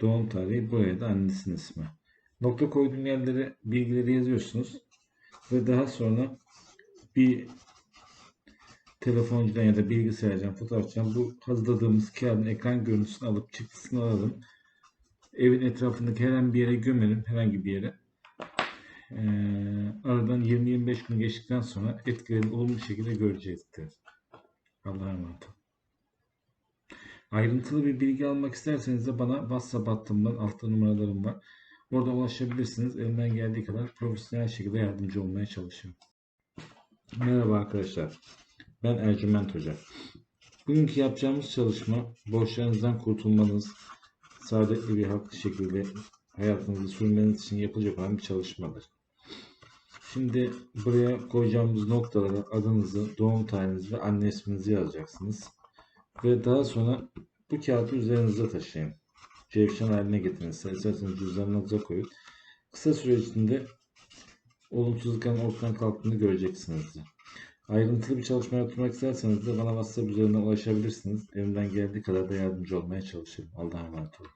doğum tarihi, buraya da annesinin ismi. Nokta koyduğum yerlere bilgileri yazıyorsunuz ve daha sonra bir telefoncudan ya da bilgisayardan, fotoğrafçıdan bu hazırladığımız kağıdın ekran görüntüsünü alıp çıktısını alalım. Evin etrafındaki herhangi bir yere gömelim, herhangi bir yere. Ee, aradan 20-25 gün geçtikten sonra etkilerini olumlu şekilde görecektir. Allah'a emanet olun. Ayrıntılı bir bilgi almak isterseniz de bana WhatsApp hattımdan altta numaralarım var. Orada ulaşabilirsiniz. Elimden geldiği kadar profesyonel şekilde yardımcı olmaya çalışıyorum. Merhaba arkadaşlar. Ben Ercüment Hoca. Bugünkü yapacağımız çalışma borçlarınızdan kurtulmanız, sağlıklı bir haklı şekilde hayatınızı sürmeniz için yapılacak olan bir çalışmadır. Şimdi buraya koyacağımız noktalara adınızı, doğum tarihinizi ve anne isminizi yazacaksınız. Ve daha sonra bu kağıdı üzerinize taşıyın. Cevşen haline getirin. İsterseniz cüzdanınıza koyun. Kısa süre içinde olumsuzlukların ortadan kalktığını göreceksiniz. Ayrıntılı bir çalışma yapmak isterseniz de bana WhatsApp üzerinden ulaşabilirsiniz. Elimden geldiği kadar da yardımcı olmaya çalışırım. Allah'a emanet olun.